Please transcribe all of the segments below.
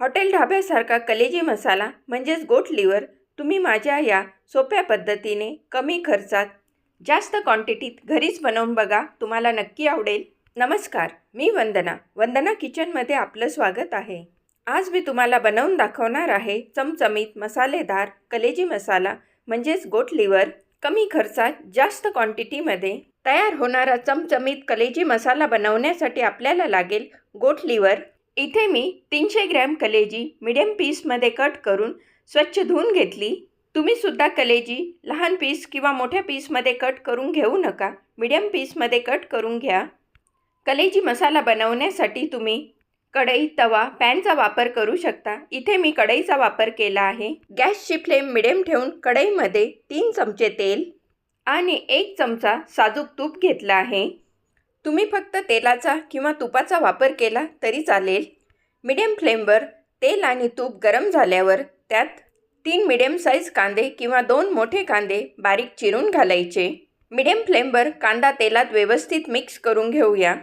Hotel ढाब्यासारखा कलेजी मसाला म्हणजेच गोट लिव्हर तुम्ही माझ्या या सोप्या पद्धतीने कमी खर्चात जास्त क्वांटिटीत घरीच बनवून बघा तुम्हाला नक्की आवडेल. नमस्कार मी वंदना. वंदना किचनमध्ये आपलं स्वागत आहे. आज मी तुम्हाला बनवून दाखवणार आहे चमचमीत मसालेदार कलेजी मसाला म्हणजेच गोट लिव्हर. कमी खर्चात जास्त क्वांटिटीमध्ये तयार होणारा चमचमीत कलेजी मसाला बनवण्यासाठी आपल्याला लागेल गोट लिव्हर. इथे मी तीनशे ग्रॅम कलेजी मिडियम पीसमध्ये कट करून स्वच्छ धुवून घेतली. तुम्ही सुद्धा कलेजी लहान पीस किंवा मोठ्या पीसमध्ये कट करून घेऊ नका. मिडियम पीसमध्ये कट करून घ्या. कलेजी मसाला बनवण्यासाठी तुम्ही कढई तवा पॅनचा वापर करू शकता. इथे मी कढईचा वापर केला आहे. गॅसची फ्लेम मिडियम ठेवून कढईमध्ये तीन चमचे तेल आणि एक चमचा साजूक तूप घेतला आहे. तुम्ही फक्त तेलाचा किंवा तुपाचा वापर केला तरी चालेल. मिडियम फ्लेमवर तेल आणि तूप गरम झाल्यावर त्यात तीन मिडियम साईज कांदे किंवा दोन मोठे कांदे बारीक चिरून घालायचे. मिडियम फ्लेमवर कांदा तेलात व्यवस्थित मिक्स करून घेऊया.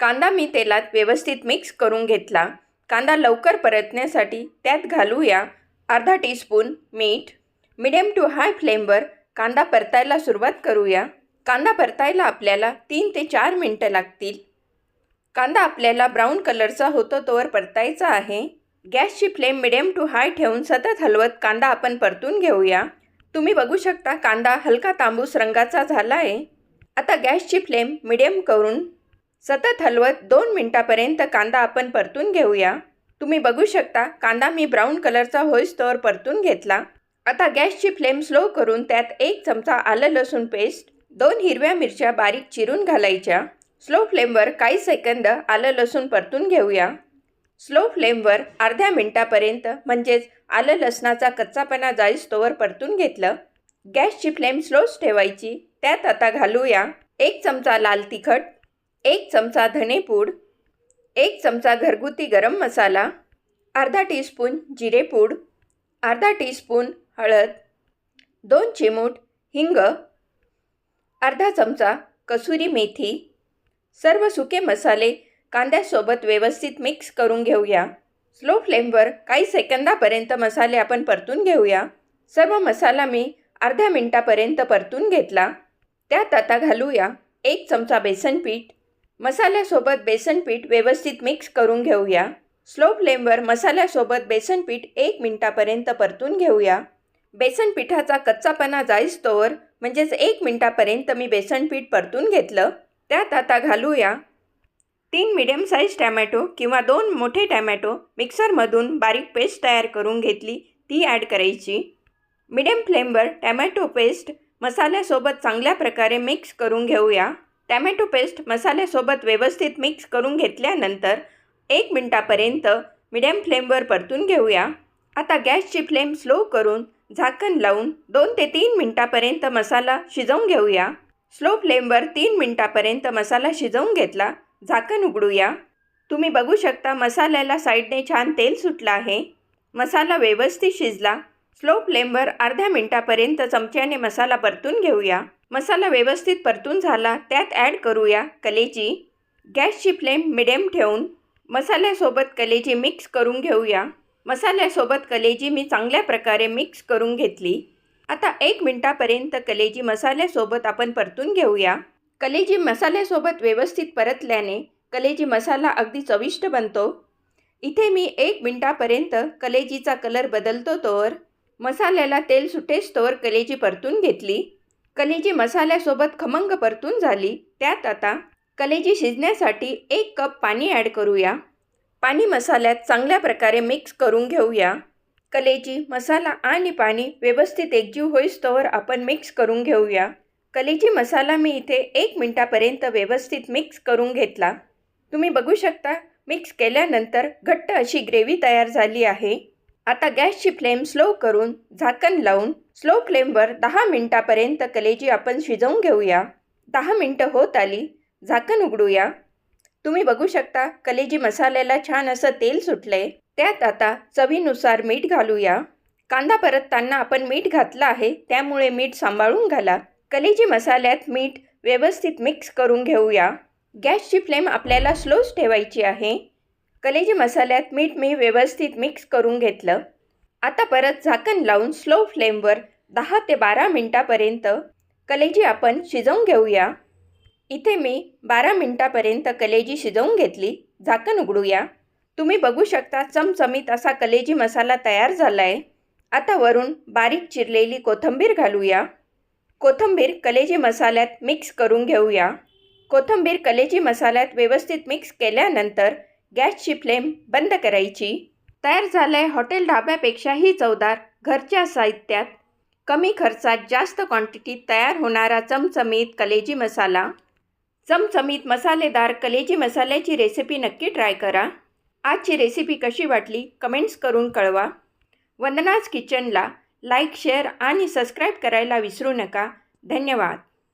कांदा मी तेलात व्यवस्थित मिक्स करून घेतला. कांदा लवकर परतण्यासाठी त्यात घालूया अर्धा टीस्पून मीठ. मिडियम टू हाय फ्लेमवर कांदा परतायला सुरुवात करूया. कांदा परतायला आपल्याला तीन ते चार मिनटं लागतील. कांदा आपल्याला ब्राऊन कलरचा होतो तोवर परतायचा आहे. गॅसची फ्लेम मिडियम टू हाय ठेवून सतत हलवत कांदा आपण परतून घेऊया. तुम्ही बघू शकता कांदा हलका तांबूस रंगाचा झाला आहे आता गॅसची फ्लेम मिडियम करून सतत हलवत दोन मिनटापर्यंत कांदा आपण परतून घेऊया. तुम्ही बघू शकता कांदा मी ब्राऊन कलरचा होईस्तोवर परतून घेतला. आता गॅसची फ्लेम स्लो करून त्यात एक चमचा आलं लसूण पेस्ट दोन हिरव्या मिरच्या बारीक चिरून घालायच्या. स्लो फ्लेमवर काही सेकंद आलं लसूण परतून घेऊया. स्लो फ्लेमवर अर्ध्या मिनटापर्यंत म्हणजेच आलं लसणाचा कच्चापणा जाईस्तोवर परतून घेतलं. गॅसची फ्लेम स्लोच ठेवायची. त्यात आता घालूया एक चमचा लाल तिखट एक चमचा धनेपूड एक चमचा घरगुती गरम मसाला अर्धा टीस्पून जिरेपूड अर्धा टीस्पून हळद दोन चिमूट हिंग अर्धा चमचा कसुरी मेथी सर्व सुके मसाले कांद्यासोबत व्यवस्थित मिक्स करून घेऊया. स्लो फ्लेमवर काही सेकंदापर्यंत मसाले आपण परतून घेऊया. सर्व मसाला मी अर्ध्या मिनटापर्यंत परतून घेतला. त्यात आता घालूया एक चमचा बेसन पीठ. मसाल्यासोबत बेसन पीठ व्यवस्थित मिक्स करून घेऊया. स्लो फ्लेमवर मसाल्यासोबत बेसन पीठ एक मिनटापर्यंत परतून घेऊया. बेसन पिठाचा कच्चापणा जाईस्तोवर म्हणजेच एक मिनटापर्यंत मी बेसन पीठ परतून घेतलं. त्यात आता घालूया. तीन मिडियम साईज टॅमॅटो किंवा दोन मोठे टॅमॅटो मिक्सरमधून बारीक पेस्ट तयार करून घेतली. ती ॲड करायची. मिडियम फ्लेमवर टॅमॅटो पेस्ट मसाल्यासोबत चांगल्या प्रकारे मिक्स करून घेऊया. टॅमॅटो पेस्ट मसाल्यासोबत व्यवस्थित मिक्स करून घेतल्यानंतर एक मिनटापर्यंत मिडियम फ्लेमवर परतून घेऊया. आता गॅसची फ्लेम स्लो करून झाकण लावून दोन ते तीन मिनटापर्यंत मसाला शिजवून घेऊया. स्लो फ्लेमवर तीन मिनटापर्यंत मसाला शिजवून घेतला. झाकण उघडूया. तुम्ही बघू शकता मसाल्याला साईडने छान तेल सुटलं आहे. मसाला व्यवस्थित शिजला. स्लो फ्लेमवर अर्ध्या मिनटापर्यंत चमच्याने मसाला परतून घेऊया. मसाला व्यवस्थित परतून झाला. त्यात ॲड करूया कलेची गॅसची फ्लेम मिडियम ठेवून मसाल्यासोबत कलेची मिक्स करून घेऊया. मसाल्यासोबत कलेजी मी चांगल्या प्रकारे मिक्स करून घेतली. आता एक मिनटापर्यंत कलेजी मसाल्यासोबत आपण परतून घेऊया. कलेजी मसाल्यासोबत व्यवस्थित परतल्याने कलेजी मसाला अगदी चविष्ट बनतो. इथे मी एक मिनटापर्यंत कलेजीचा कलर बदलतो तोवर मसाल्याला तेल सुटेस तोवर कलेजी परतून घेतली. कलेजी मसाल्यासोबत खमंग परतून झाली. त्यात आता कलेजी शिजण्यासाठी एक कप पाणी ॲड करूया. पाणी मसाल्यात चांगल्या प्रकारे मिक्स करून घेऊया. कलेजी मसाला आणि पाणी व्यवस्थित एकजीव होईस्तोवर आपण मिक्स करून घेऊया. कलेजी मसाला मी इथे एक मिनटापर्यंत व्यवस्थित मिक्स करून घेतला. तुम्ही बघू शकता मिक्स केल्यानंतर घट्ट अशी ग्रेव्ही तयार झाली आहे. आता गॅसची फ्लेम स्लो करून झाकण लावून स्लो फ्लेमवर दहा मिनटापर्यंत कलेजी आपण शिजवून घेऊया. दहा मिनटं होत आली झाकण उघडूया. तुम्ही बघू शकता कलेजी मसाल्याला छान असं तेल सुटलंय. त्यात आता चवीनुसार मीठ घालूया. कांदा परतताना आपण मीठ घातलं आहे त्यामुळे मीठ सांभाळून घाला. कलेजी मसाल्यात मीठ व्यवस्थित मिक्स करून घेऊया. गॅसची फ्लेम आपल्याला स्लोच ठेवायची आहे. कलेजी मसाल्यात मीठ मी व्यवस्थित मिक्स करून घेतलं. आता परत झाकण लावून स्लो फ्लेमवर दहा ते बारा मिनटापर्यंत कलेजी आपण शिजवून घेऊया. इथे मी बारा मिनटापर्यंत कलेजी शिजवून घेतली. झाकण उघडूया. तुम्ही बघू शकता चमचमीत असा कलेजी मसाला तयार झाला आहे आता वरून बारीक चिरलेली कोथिंबीर घालूया. कोथंबीर कलेजी मसाल्यात मिक्स करून घेऊया. कोथंबीर कलेजी मसाल्यात व्यवस्थित मिक्स केल्यानंतर गॅसची फ्लेम बंद करायची. तयार झालं आहे हॉटेल ढाब्यापेक्षाही चवदार घरच्या साहित्यात. कमी खर्चात जास्त क्वांटिटीत तयार होणारा चमचमीत कलेजी मसाला. चमचमीत मसालेदार कलेजी मसाल्याची रेसिपी नक्की ट्राय करा. आजची रेसिपी कशी वाटली कमेंट्स करून कळवा. वंदनाज किचनला लाईक शेअर आणि सबस्क्राईब करायला विसरू नका. धन्यवाद.